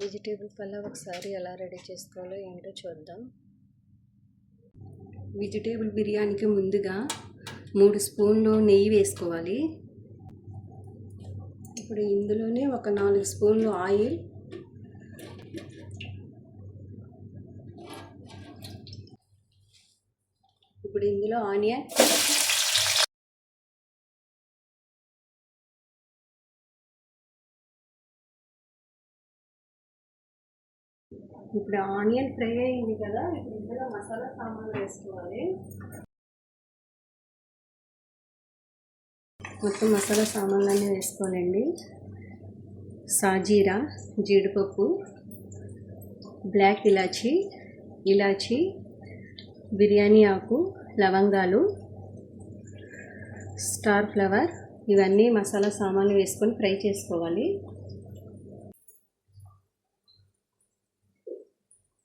Vegetable Palla ఒకసారి ఎలా ready చేసుకోవాలో ఏంటో చూద్దాం. వెజిటేబుల్ బిర్యానీకి ముందుగా మూడు స్పూన్లు నెయ్యి వేసుకోవాలి. ఇప్పుడు ఇందులోనే ఒక నాలుగు స్పూన్లు ఆయిల్. ఇప్పుడు ఇందులో ఆనియన్. ఇప్పుడు ఆనియన్ ఫ్రై అయింది కదా ఇప్పుడు ఇందులో మసాలా సామాన్లు వేసుకోవాలి. మొత్తం మసాలా సామాన్లు అన్నీ వేసుకోవాలండి. సాజీరా జీడిపప్పు బ్లాక్ ఇలాచి ఇలాచి బిర్యానీ ఆకు లవంగాలు స్టార్ ఫ్లవర్ ఇవన్నీ మసాలా సామాన్లు వేసుకొని ఫ్రై చేసుకోవాలి.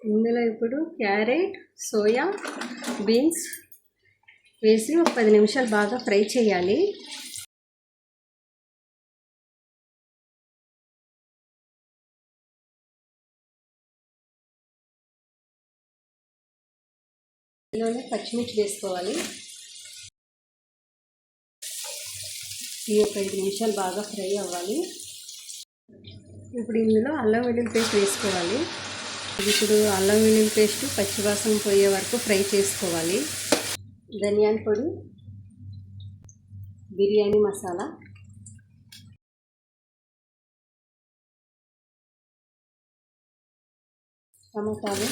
ఇందులో ఇప్పుడు క్యారెట్ సోయా బీన్స్ వేసి ఒక పది నిమిషాలు బాగా ఫ్రై చేయాలి. ఇందులోనే పచ్చిమిర్చి వేసుకోవాలి. ఈ ఒక ఐదు నిమిషాలు బాగా ఫ్రై అవ్వాలి. ఇప్పుడు ఇందులో అల్లం వెల్లుల్లి పేస్ట్ వేసుకోవాలి. ఇప్పుడు అల్లం వెల్లుల్లి పేస్ట్ పచ్చివాసన పోయే వరకు ఫ్రై చేసుకోవాలి. ధనియాల పొడి బిర్యానీ మసాలా. టమాటాలు.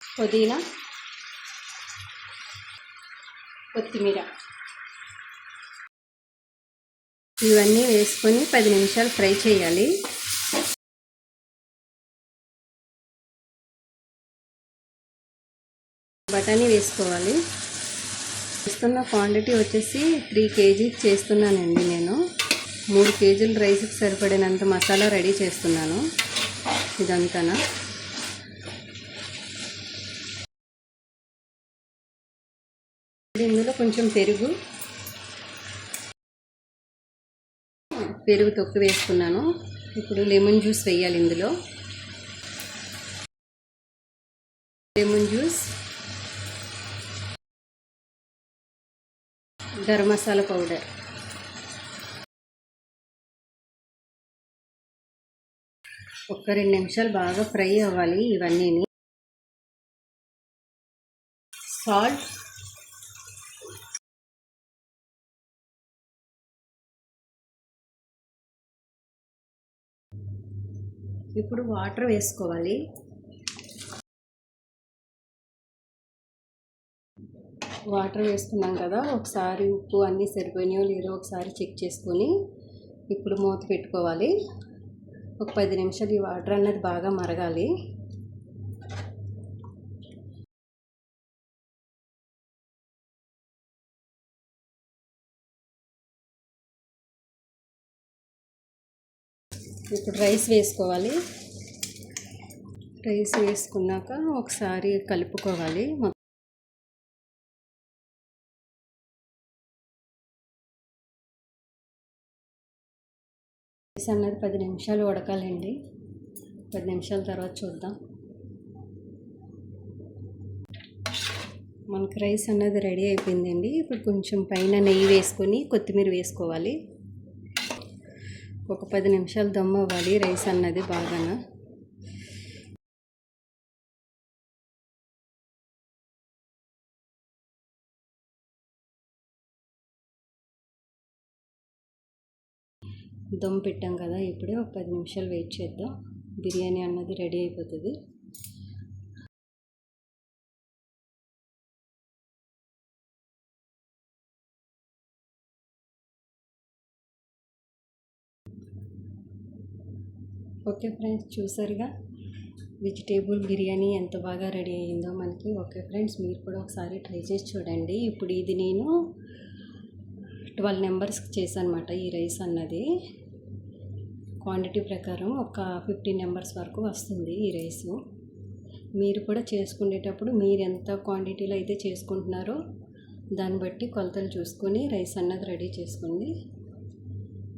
పుదీనా. కొత్తిమీర. ఇవన్నీ వేసుకొని పది నిమిషాలు ఫ్రై చేయాలి. బఠానీ వేసుకోవాలి. వేస్తున్న క్వాంటిటీ వచ్చేసి త్రీ కేజీస్ చేస్తున్నానండి నేను. మూడు కేజీల రైస్కి సరిపడినంత మసాలా రెడీ చేస్తున్నాను. ఇదంతా ఇందులో కొంచెం పెరుగు పెరుగు తొక్కు వేసుకున్నాను. ఇప్పుడు లెమన్ జ్యూస్ వేయాలి ఇందులో. Lemon juice. Garam masala powder. ఒక్క రెండు నిమిషాలు బాగా ఫ్రై అవ్వాలి ఇవన్నీని. సాల్ట్ ఇప్పుడు వాటర్ వేసుకోవాలి. వాటర్ వేసుకున్నాం కదా ఒకసారి ఉప్పు అన్నీ సరిపోయినాయో లేదో ఒకసారి చెక్ చేసుకొని ఇప్పుడు మూత పెట్టుకోవాలి. ఒక పది నిమిషాలు ఈ వాటర్ అన్నది బాగా మరగాలి. ఇప్పుడు రైస్ వేసుకోవాలి. రైస్ వేసుకున్నాక ఒకసారి కలుపుకోవాలి. రైస్ అన్నది పది నిమిషాలు ఉడకాలండి. పది నిమిషాల తర్వాత చూద్దాం. మనకు రైస్ అన్నది రెడీ అయిపోయిందండి. ఇప్పుడు కొంచెం పైన నెయ్యి వేసుకొని కొత్తిమీర వేసుకోవాలి. ఒక పది నిమిషాలు దమ్ అవ్వాలి రైస్ అన్నది బాగా దమ్ పెట్టాం కదా ఇప్పుడే ఒక పది నిమిషాలు వెయిట్ చేద్దాం. బిర్యానీ అన్నది రెడీ అయిపోతుంది. ఓకే ఫ్రెండ్స్ చూసారుగా? వెజిటేబుల్ బిర్యానీ ఎంత బాగా రెడీ అయ్యిందో మనకి. ఓకే ఫ్రెండ్స్ మీరు కూడా ఒకసారి ట్రై చేసి చూడండి. ఇప్పుడు ఇది నేను ట్వెల్వ్ నెంబర్స్కి చేశానమాట ఈ రైస్ అన్నది. క్వాంటిటీ ప్రకారం ఒక ఫిఫ్టీన్ నెంబర్స్ వరకు వస్తుంది ఈ రైస్. మీరు కూడా చేసుకునేటప్పుడు మీరు ఎంత క్వాంటిటీలో అయితే చేసుకుంటున్నారో దాన్ని బట్టి కొలతలు చూసుకొని రైస్ అన్నది రెడీ చేసుకోండి.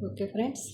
Okay friends.